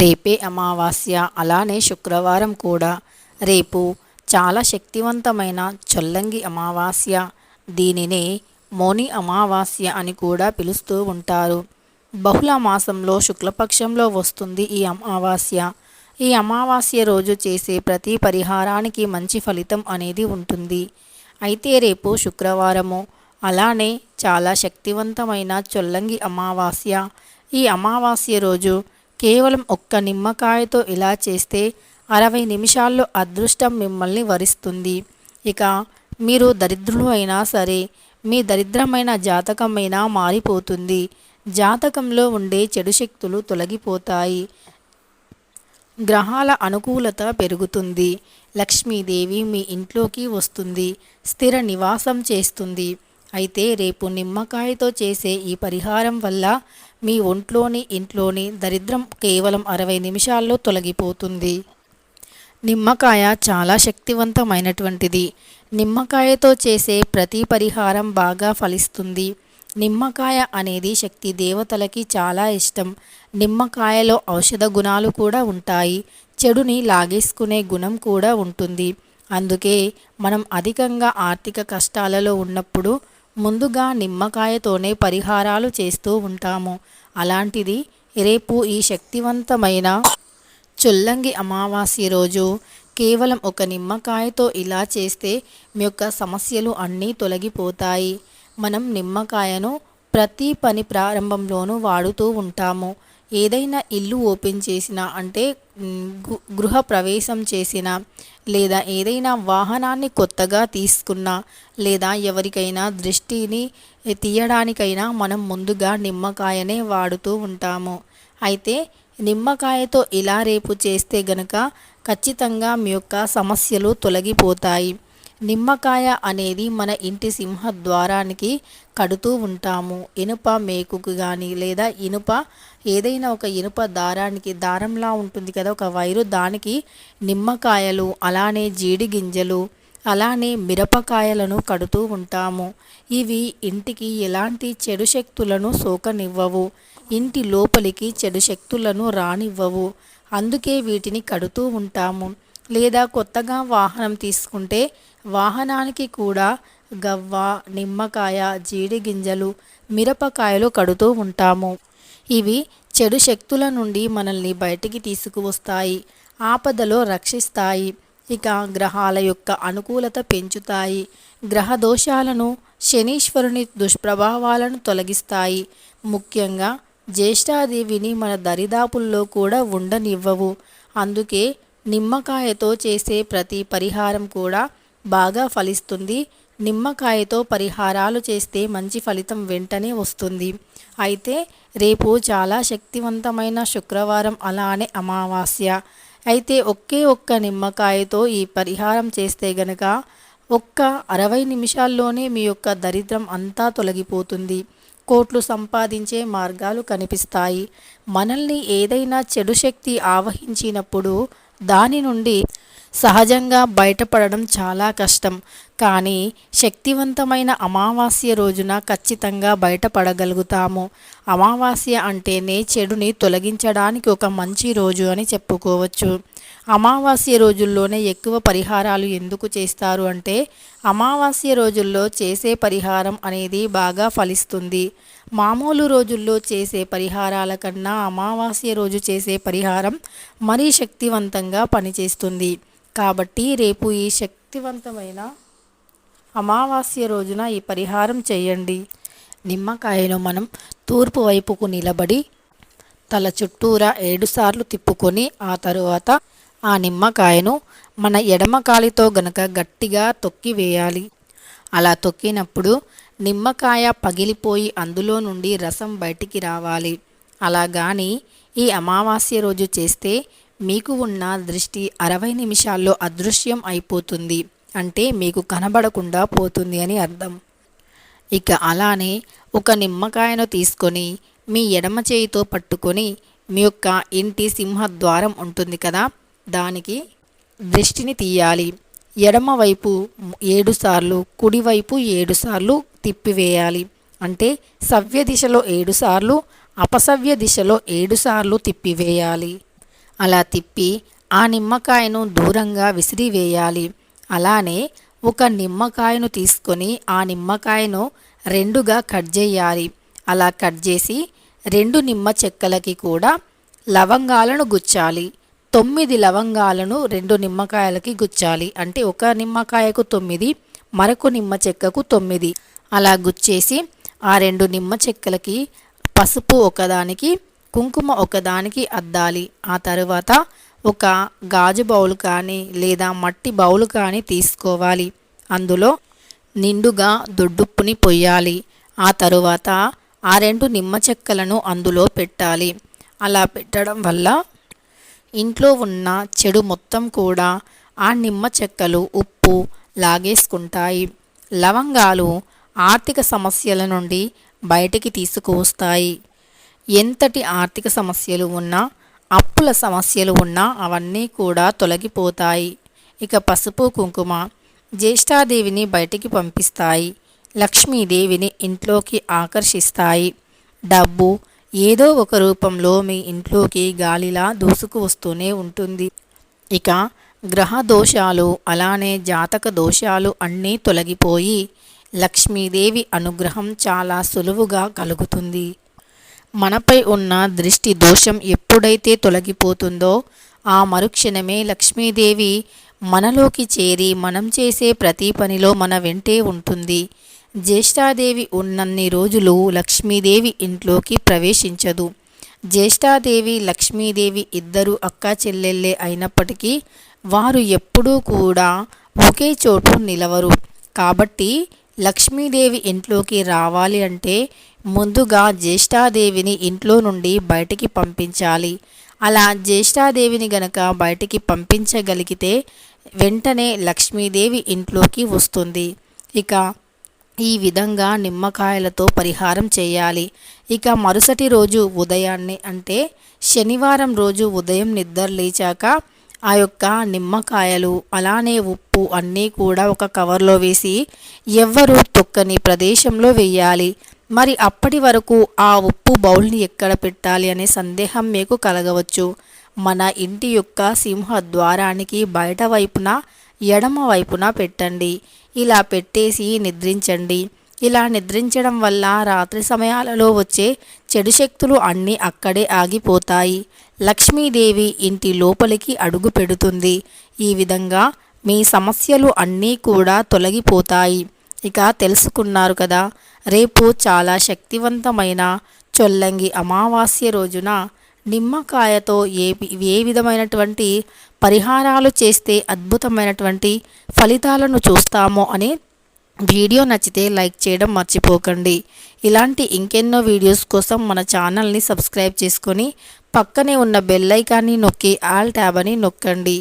రేపే అమావాస్య అలానే శుక్రవారం కూడా. రేపు చాలా శక్తివంతమైన చొల్లంగి అమావాస్య. దీనినే మోని అమావాస్య అని కూడా పిలుస్తూ ఉంటారు. బహుళ మాసంలో శుక్లపక్షంలో వస్తుంది ఈ అమావాస్య. ఈ అమావాస్య రోజు చేసే ప్రతి పరిహారానికి మంచి ఫలితం అనేది ఉంటుంది. అయితే రేపు శుక్రవారము అలానే చాలా శక్తివంతమైన చొల్లంగి అమావాస్య. ఈ అమావాస్య రోజు కేవలం ఒక్క నిమ్మకాయతో ఇలా చేస్తే అరవై నిమిషాల్లో అదృష్టం మిమ్మల్ని వరిస్తుంది. ఇక మీరు దరిద్రులు అయినా సరే మీ దరిద్రమైన జాతకమైనా మారిపోతుంది. జాతకంలో ఉండే చెడు శక్తులు తొలగిపోతాయి. గ్రహాల అనుకూలత పెరుగుతుంది. లక్ష్మీదేవి మీ ఇంట్లోకి వస్తుంది. స్థిర నివాసం చేస్తుంది. అయితే రేపు నిమ్మకాయతో చేసే ఈ పరిహారం వల్ల మీ ఒంట్లోని ఇంట్లోని దరిద్రం కేవలం అరవై నిమిషాల్లో తొలగిపోతుంది. నిమ్మకాయ చాలా శక్తివంతమైనటువంటిది. నిమ్మకాయతో చేసే ప్రతి పరిహారం బాగా ఫలిస్తుంది. నిమ్మకాయ అనేది శక్తి దేవతలకి చాలా ఇష్టం. నిమ్మకాయలో ఔషధ గుణాలు కూడా ఉంటాయి. చెడుని లాగేసుకునే గుణం కూడా ఉంటుంది. అందుకే మనం అధికంగా ఆర్థిక కష్టాలలో ఉన్నప్పుడు ముందుగా నిమ్మకాయతోనే పరిహారాలు చేస్తూ ఉంటాము. అలాంటిది రేపు ఈ శక్తివంతమైన చొల్లంగి అమావాస్య రోజు కేవలం ఒక నిమ్మకాయతో ఇలా చేస్తే మీ యొక్క సమస్యలు అన్నీ తొలగిపోతాయి. మనం నిమ్మకాయను ప్రతి పని ప్రారంభంలోనూ వాడుతూ ఉంటాము. ఏదైనా ఇల్లు ఓపెన్ చేసినా అంటే గృహ ప్రవేశం చేసిన లేదా ఏదైనా వాహనాన్ని కొత్తగా తీసుకున్నా లేదా ఎవరికైనా దృష్టిని తీయడానికైనా మనం ముందుగా నిమ్మకాయనే వాడుతూ ఉంటాము. అయితే నిమ్మకాయతో ఇలా రేపు చేస్తే గనక ఖచ్చితంగా మీ యొక్క సమస్యలు తొలగిపోతాయి. నిమ్మకాయ అనేది మన ఇంటి సింహద్వారానికి కడుతూ ఉంటాము. ఇనుప మేకుకు కానీ లేదా ఇనుప ఏదైనా ఒక ఇనుప దారానికి దారంలా ఉంటుంది కదా ఒక వైరు దానికి నిమ్మకాయలు అలానే జీడి గింజలు అలానే మిరపకాయలను కడుతూ ఉంటాము. ఇవి ఇంటికి ఎలాంటి చెడు శక్తులను సోకనివ్వవు. ఇంటి లోపలికి చెడు శక్తులను రానివ్వవు. అందుకే వీటిని కడుతూ ఉంటాము. లేదా కొత్తగా వాహనం తీసుకుంటే వాహనానికి కూడా గవ్వ నిమ్మకాయ జీడి గింజలు మిరపకాయలు కడుతూ ఉంటాము. ఇవి చెడు శక్తుల నుండి మనల్ని బయటికి తీసుకువస్తాయి ఆపదలో రక్షిస్తాయి ఇక గ్రహాల యొక్క అనుకూలత పెంచుతాయి గ్రహ దోషాలను శనీశ్వరుని దుష్ప్రభావాలను తొలగిస్తాయి. ముఖ్యంగా జ్యేష్ఠాదేవిని మన దరిదాపుల్లో కూడా ఉండనివ్వవు. అందుకే నిమ్మకాయతో చేసే ప్రతి పరిహారం కూడా బాగా ఫలిస్తుంది. నిమ్మకాయతో పరిహారాలు చేస్తే మంచి ఫలితం వెంటనే వస్తుంది. అయితే రేపు చాలా శక్తివంతమైన శుక్రవారం అలానే అమావాస్య. అయితే ఒకే ఒక్క నిమ్మకాయతో ఈ పరిహారం చేస్తే గనక ఒక్క అరవై నిమిషాల్లోనే మీ యొక్క దరిద్రం అంతా తొలగిపోతుంది. కోట్లు సంపాదించే మార్గాలు కనిపిస్తాయి. మనల్ని ఏదైనా చెడు శక్తి ఆవహించినప్పుడు దాని నుండి సహజంగా బయటపడడం చాలా కష్టం. కానీ శక్తివంతమైన అమావాస్య రోజున ఖచ్చితంగా బయటపడగలుగుతాము. అమావాస్య అంటేనే చెడుని తొలగించడానికి ఒక మంచి రోజు అని చెప్పుకోవచ్చు. అమావాస్య రోజుల్లోనే ఎక్కువ పరిహారాలు ఎందుకు చేస్తారు అంటే అమావాస్య రోజుల్లో చేసే పరిహారం అనేది బాగా ఫలిస్తుంది. మామూలు రోజుల్లో చేసే పరిహారాల కన్నా అమావాస్య రోజు చేసే పరిహారం మరీ శక్తివంతంగా పనిచేస్తుంది. కాబట్టి రేపు ఈ శక్తివంతమైన అమావాస్య రోజున ఈ పరిహారం చేయండి. నిమ్మకాయను మనం తూర్పు వైపుకు నిలబడి తల చుట్టూరా ఏడుసార్లు తిప్పుకొని ఆ తరువాత ఆ నిమ్మకాయను మన ఎడమ కాలితో గనక గట్టిగా తొక్కి వేయాలి. అలా తొక్కినప్పుడు నిమ్మకాయ పగిలిపోయి అందులో నుండి రసం బయటికి రావాలి. అలా కానీ ఈ అమావాస్య రోజు చేస్తే మీకు ఉన్న దృష్టి అరవై నిమిషాల్లో అదృశ్యం అయిపోతుంది. అంటే మీకు కనబడకుండా పోతుంది అని అర్థం. ఇక అలానే ఒక నిమ్మకాయను తీసుకొని మీ ఎడమ చేయితో పట్టుకొని మీ యొక్క ఇంటి సింహద్వారం ఉంటుంది కదా దానికి దృష్టిని తీయాలి. ఎడమవైపు ఏడుసార్లు కుడివైపు ఏడుసార్లు తిప్పివేయాలి. అంటే సవ్య దిశలో ఏడుసార్లు అపసవ్య దిశలో ఏడుసార్లు తిప్పివేయాలి. అలా తిప్పి ఆ నిమ్మకాయను దూరంగా విసిరివేయాలి. అలానే ఒక నిమ్మకాయను తీసుకొని ఆ నిమ్మకాయను రెండుగా కట్ చేయాలి. అలా కట్ చేసి రెండు నిమ్మ చెక్కలకి కూడా లవంగాలను గుచ్చాలి. తొమ్మిది లవంగాలను రెండు నిమ్మకాయలకి గుచ్చాలి. అంటే ఒక నిమ్మకాయకు తొమ్మిది మరొక నిమ్మ చెక్కకు తొమ్మిది. అలా గుచ్చేసి ఆ రెండు నిమ్మ చెక్కలకి పసుపు ఒకదానికి కుంకుమ ఒకదానికి అద్దాలి. ఆ తరువాత ఒక గాజు బౌలు కానీ లేదా మట్టి బౌలు కానీ తీసుకోవాలి. అందులో నిండుగా దొడ్డుప్పుని పొయ్యాలి. ఆ తరువాత ఆ రెండు నిమ్మ చెక్కలను అందులో పెట్టాలి. అలా పెట్టడం వల్ల ఇంట్లో ఉన్న చెడు మొత్తం కూడా ఆ నిమ్మ చెక్కలు ఉప్పు లాగేసుకుంటాయి. లవంగాలు ఆర్థిక సమస్యల నుండి బయటికి తీసుకువస్తాయి. ఎంతటి ఆర్థిక సమస్యలు ఉన్నా అప్పుల సమస్యలు ఉన్నా అవన్నీ కూడా తొలగిపోతాయి. ఇక పసుపు కుంకుమ జ్యేష్ఠాదేవిని బయటికి పంపిస్తాయి. లక్ష్మీదేవిని ఇంట్లోకి ఆకర్షిస్తాయి. డబ్బు ఏదో ఒక రూపంలో మీ ఇంట్లోకి గాలిలా దూసుకు వస్తూనే ఉంటుంది. ఇక గ్రహ దోషాలు అలానే జాతక దోషాలు అన్నీ తొలగిపోయి లక్ష్మీదేవి అనుగ్రహం చాలా సులువుగా కలుగుతుంది. మనపై ఉన్న దృష్టి దోషం ఎప్పుడైతే తొలగిపోతుందో ఆ మరుక్షణమే లక్ష్మీదేవి మనలోకి చేరి మనం చేసే ప్రతి పనిలో మన వెంటే ఉంటుంది. జ్యేష్ఠాదేవి ఉన్నన్ని రోజులు లక్ష్మీదేవి ఇంట్లోకి ప్రవేశించదు. జ్యేష్ఠాదేవి లక్ష్మీదేవి ఇద్దరు అక్క చెల్లెళ్ళే అయినప్పటికీ వారు ఎప్పుడూ కూడా ఒకే చోటు నిలవరు. కాబట్టి లక్ష్మీదేవి ఇంట్లోకి రావాలి అంటే ముందుగా జ్యేష్ఠాదేవిని ఇంట్లో నుండి బయటికి పంపించాలి. అలా జ్యేష్ఠాదేవిని గనక బయటికి పంపించగలిగితే వెంటనే లక్ష్మీదేవి ఇంట్లోకి వస్తుంది. ఇక ఈ విధంగా నిమ్మకాయలతో పరిహారం చేయాలి. ఇక మరుసటి రోజు ఉదయాన్నే అంటే శనివారం రోజు ఉదయం నిద్ర లేచాక ఆ యొక్క నిమ్మకాయలు అలానే ఉప్పు అన్నీ కూడా ఒక కవర్లో వేసి ఎవ్వరూ తొక్కని ప్రదేశంలో వేయాలి. మరి అప్పటి వరకు ఆ ఉప్పు బౌల్ని ఎక్కడ పెట్టాలి అనే సందేహం మీకు కలగవచ్చు. మన ఇంటి యొక్క సింహ ద్వారానికి బయట వైపున ఎడమ వైపున పెట్టండి. ఇలా పెట్టేసి నిద్రించండి. ఇలా నిద్రించడం వల్ల రాత్రి సమయాలలో వచ్చే చెడు శక్తులు అన్నీ అక్కడే ఆగిపోతాయి. లక్ష్మీదేవి ఇంటి లోపలికి అడుగు పెడుతుంది. ఈ విధంగా మీ సమస్యలు అన్నీ కూడా తొలగిపోతాయి. ఇక తెలుసుకున్నారు కదా రేపు చాలా శక్తివంతమైన చొల్లంగి అమావాస్య రోజున నిమ్మకాయతో ఏ ఏ విధమైనటువంటి పరిహారాలు చేస్తే అద్భుతమైనటువంటి ఫలితాలను చూస్తామో అని వీడియో నచ్చితే లైక్ చేయడం మర్చిపోకండి. ఇలాంటి ఇంకెన్నో వీడియోస్ కోసం మన ఛానల్ని సబ్స్క్రైబ్ చేసుకొని పక్కనే ఉన్న బెల్ ఐకాన్ని నొక్కి ఆల్ ట్యాబ్ అని నొక్కండి.